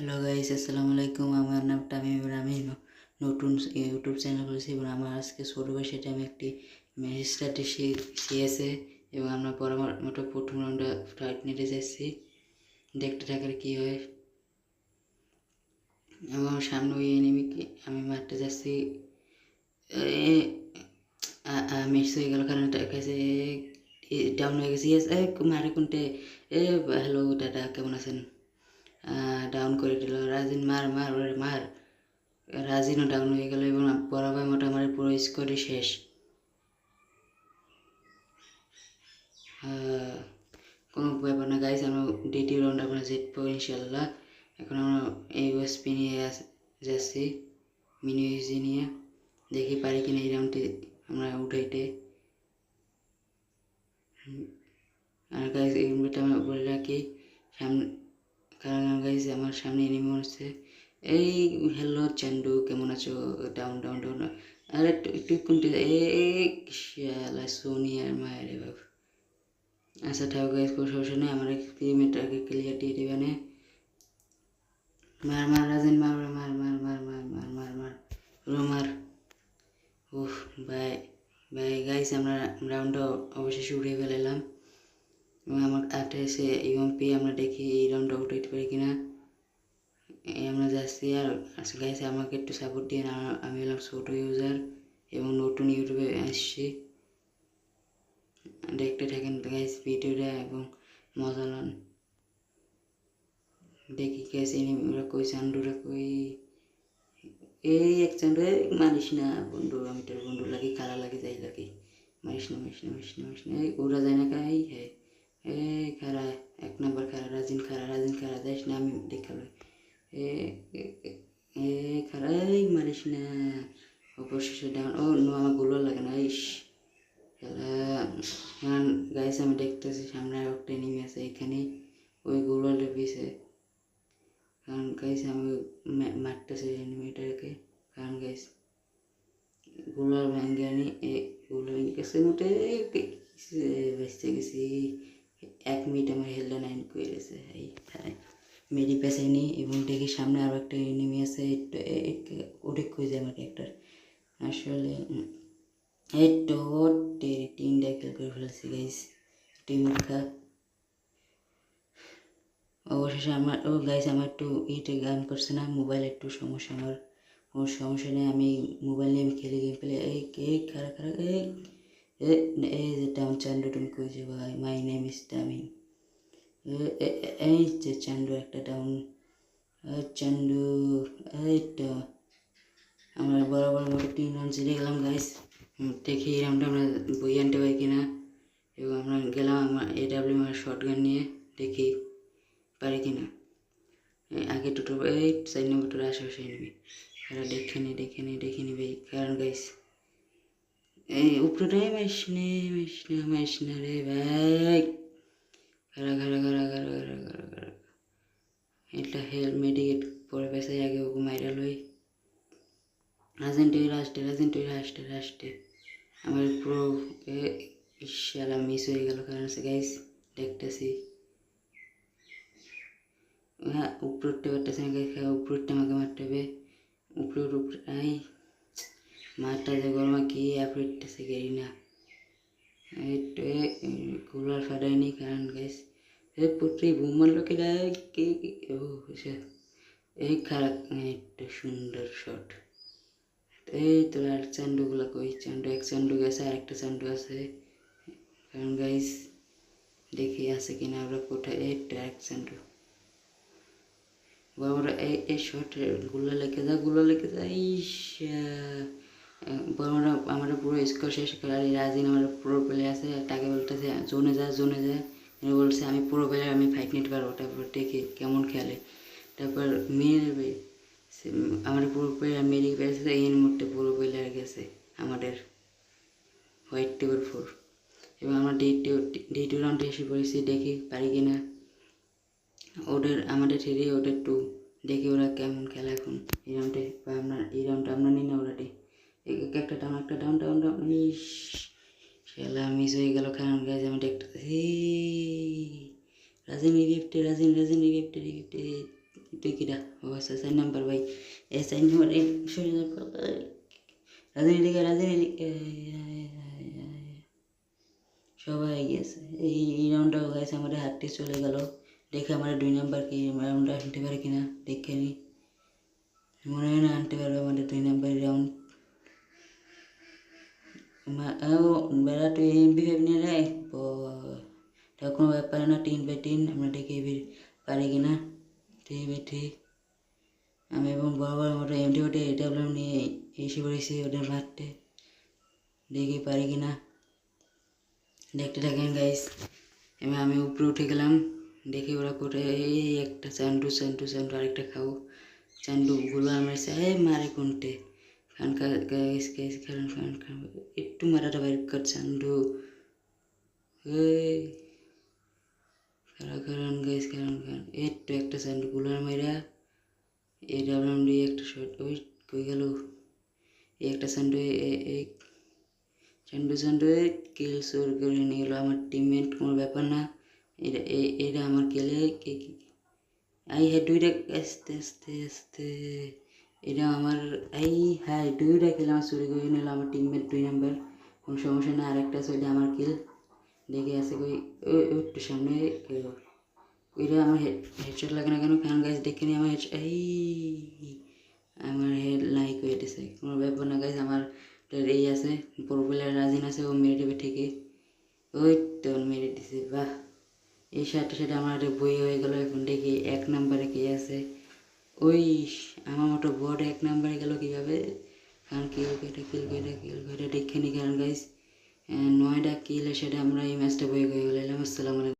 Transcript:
Hello guys, আসসালামু আলাইকুম। আমার নামটা আমি আমি নতুন ইউটিউব চ্যানেল খুলেছি এবং আমার আজকে ছোটো ভাই সেটা আমি একটি ম্যাজিস্ট্রেটে শিখেছে এবং আমরা পর আমার মতো প্রথম রাউন্ডে ফ্লাইট নিতে যাচ্ছি। দেখতে থাকার কী হয়। এবং সামনে ওই এনিমিকে আমি মারতে যাচ্ছি। মিস হয়ে গেল কারণ কাছে ডাউন হয়ে গেছে। ইয়েস মারে কোনটে? এ হ্যালো দাদা, কেমন আছেন? ডাউন করে দিল। রাজিন, মার মার, ওরে মার। রাজিনও ডাউন হয়ে গেল এবং বরাবর মোটামুটি পুরো স্কোরই শেষ। কোনো ব্যাপার না গাইস আমরা দ্বিতীয় রাউন্ড আমরা জিতবো ইনশাল্লাহ এখন আমরা এই ওয়েসপি নিয়ে যাচ্ছি, মিনি ইউজি নিয়ে। দেখি পারি কিনা এই রাউন্ডটি আমরা উঠাইতে। আর গাইস এই মুহূর্তে আমি বলে রাখি, সামনে কারণ গাইস আমার সামনে এনিমি হচ্ছে এই হ্যালো চান্ডু কেমন আছো? ডাউন ডাউন ডাউন আরে তুই কোনটি? এই শালা আর মায়ের বাবা আচ্ছা ঠাক গাইজ কোনো সমস্যা নেই। আমার কিলোমিটারকে ক্লিয়ার দিয়ে দেবে না। মার মার, রাজেন, মার মার মার মার মার মার মার মার পুরো মার। উফ ভাই ভাই গাইস আমরা রাউন্ডটা অবশেষে উঠে ফেলাম এবং আমার আটে এসে ইউএমপি আমরা দেখি এই রাউন্ডটা উঠাইতে পারি কিনা। আমরা যাচ্ছি আর গাইস আমাকে একটু সাপোর্ট দিয়ে না আমি হলাম ছোটো ইউজার এবং নতুন ইউটিউবে আসছি। দেখতে থাকেন গাইস ভিডিওটা এবং মজা লন দেখি গাইস এনিমিরা কই চান্ডুরা কই? এই এক চান্ডু মারিস না বন্ধু, আমি তোর বন্ধু লাগি খারাপ লাগে, যাই লাগে। মারিস না মারিস না মারিস না মারিস না। ওরা যায় না কাই হ্যাঁ এই খারা এক নম্বর খারা রাজিন খারা রাজিন খারা যাইস না, আমি দেখাল এ, এ- এ- এ খারা এই মারিস না। অবশেষে ডাউন, ও, নো, আমারগুলো লাগে না, ইস। কারণ গাইস আমি দেখতেছি, সামনে আর একটা এনিমি আছে, এখানে ওই গুলোর পিছে কারণ গাইস আমি মারতেছি এনিমিটাকে কারণ গাইসগুলার ভেঙে আনি গুলো গেছে মোটে বেঁচতে গেছি। এক মিনিট আমার হেলটা নাইন করে গেছে এই তাই মেরি পেছাইনি এবং দেখি সামনে আরও একটা এনিমি আছে ওটা খুঁজে আমার একটা আসলে এই তো তিনটা খেল করে ফেলেছি গাইস টিম খা। অবশেষে আমার, ও গাইস আমার একটু ইটে গান করছে না মোবাইল একটু সমস্যা আমার। কোনো সমস্যা নেই আমি মোবাইল নিয়ে খেলে গেম পেলে এই কে খারা খারা এই। এই যে টাউন চান্ডু তুমি কইছে ভাই মাই নেম ইজ টামিং এই যে চান্ডু একটা ডাউন চান্ডু এই তো আমরা বরাবর তিন রাউন্ড জিতে গেলাম গাইস দেখি এই রাউন্ডে আমরা বই আনতে পারি কিনা এবং আমরা গেলাম আমার এ ডাব্লিউ আমার শর্ট গান নিয়ে দেখি পারি কিনা আগে দুটো এই চার নম্বর দুটো আশেপাশে নেবে কারণ দেখে নি দেখে নি দেখে নিবে কারণ গাইস এই উপরে মেশনে মেশনে মেশনে রে ভাই। গাড়া গাড়া গাড়া গাড়া গাড়া গাড়া গাড়া এটা হেলমেট পরে পেশাই আগে মাইরা লই। রাজেন্ট ওই রাষ্ট্রে রাজেন্ট ওই রাষ্ট্রে রাষ্ট্রে আমার পুরো ইশালা মিস হয়ে গেল, কারণ আছে গাইস দেখতেছি। হ্যাঁ উপরটা পারতেছে না হ্যাঁ, উপরটা আমাকে মারতে হবে। উপরোট উপরে, আই। মারটা যে গরমা কি অ্যাপ্রিটতেছে গেরি না একটু কুলার ফাটায়নি কারণ গাইস এ পুত্রি বুম মারলো কি ও এই খারাপ একটু সুন্দর শট এই তো আর চান্ডুগুলো কই? চান্ডু এক চান্ডু গেছে, আর একটা চান্ডু আছে। কারণ গাইস দেখি আছে কিনা, আমরা কোথায়? এই এক চান্ডু বাবারা এই এই শটগুলো লেগে যা গুলো লেগে যা ইস বাবারা আমরা পুরো স্কোর শেষ এই রাজিন আমার পুরো প্লে আছে তাকে বলতেছে, জোনে যা জোনে যা। বলছে, আমি পুরো প্লেয়ার আমি ফাইট নিতে পারব। তারপর দেখি কেমন খেলে। তারপর মেরে আমাদের পুরো প্লেয়ার মেরে গেছে এই মুহূর্তে পুরো প্লেয়ার গেছে আমাদের হোয়াইট টেবিল ফোর এবং আমরা ডি টু ডি টু রাউন্ডে এসে পড়েছি, দেখি পারি কিনা। ওদের, আমাদের থ্রি ওদের টু দেখি ওরা কেমন খেলে এখন। এই রাউন্ডে বা আমরা, এই রাউন্ডটা আমরা নিই না ওরাটি একটা ডাউন একটা ডাউন ডাউন ডাউন খেলা মিস হয়ে গেল কারণ গাইজ আমি দেখতে রাজিন রিগিফটে রাজিন রাজিন রিগিফটে রিগিফটে তুই কিরা ও আচ্ছা চার নাম্বার ভাই এই চার নাম্বার এই শরীর রাজনী দিকে রাজনী সবাই গেছে এই এই রাউন্ডটাও গেছে আমাদের হাতটি চলে গেল। দেখে আমার দুই নাম্বার কি রাউন্ডটা আনতে পারে কিনা, দেখে নি। মনে হয় না আনতে পারবে আমাদের দুই নাম্বার রাউন্ড বেড়া তুই এমবি ফাইভ নিয়ে নেয় এটা কোনো ব্যাপার না তিন বাই তিন আমরা দেখে পারি কিনা ঠিক বাই ঠিক আমি এবং বড় বড় মোটর এমটি ওটে ডাব্লিউ নিয়ে এসে পড়েছি ওদের মারতে দেখি পারি কিনা দেখতে থাকেন গাইস এবার আমি উপরে উঠে গেলাম দেখি ওরা কোথায় এই একটা চান্ডু চান্ডু চান্ডু আরেকটা খাব চান্ডু গুলো আমার এই মারে কোনটে খান খা গাইস গাইস খান খান খান একটু মারাটা বাইর কর চান্ডু এই খারা খারান গাইস খারান খান একটু একটা চান্ডু গুলার মাইরা এই ডাবলাম দিয়ে একটা শট ওই কই গেল এই একটা চান্ডু এই চান্ডু চান্ডু কিল চোর করে নিয়ে গেলো আমার টিমমেট কোনো ব্যাপার না এটা এ- এটা আমার কেলে কে কি আই হ্যাঁ দুইটা আস্তে আস্তে আস্তে এটা আমার এই হ্যাঁ দুইটা কিল আমার চুরি করে নিল আমার টিমমেট দুই নাম্বার কোনো সমস্যা না আরেকটা চলে আমার কিল দেখে আছে কই একটু সামনে ওইটা আমার হেডশট লাগে না কেন? কারণ গাছ দেখে নি আমার এই, আমার হেড লাইক হয়ে গেছে। কোনো ব্যাপার না গাছ আমার এই আছে প্রোপেলার রাজিন আছে, ও মেরে দেবে ঠিকই। ওই তো মেরে দিছে, বাহ। এই সাথে সাথে আমার বই হয়ে গেল, এখন দেখি এক নাম্বারে কে আছে। ওই আমার মতো বোর্ড এক নাম্বারে গেল কীভাবে? কারণ কিল কেটে কিল কেটে কিল কেটে দেখে নি। কারণ গাইস নয়টা কিল সেটা আমরা এই ম্যাচটা বই গিয়ে গেলাম। আসসালামু আলাইকুম।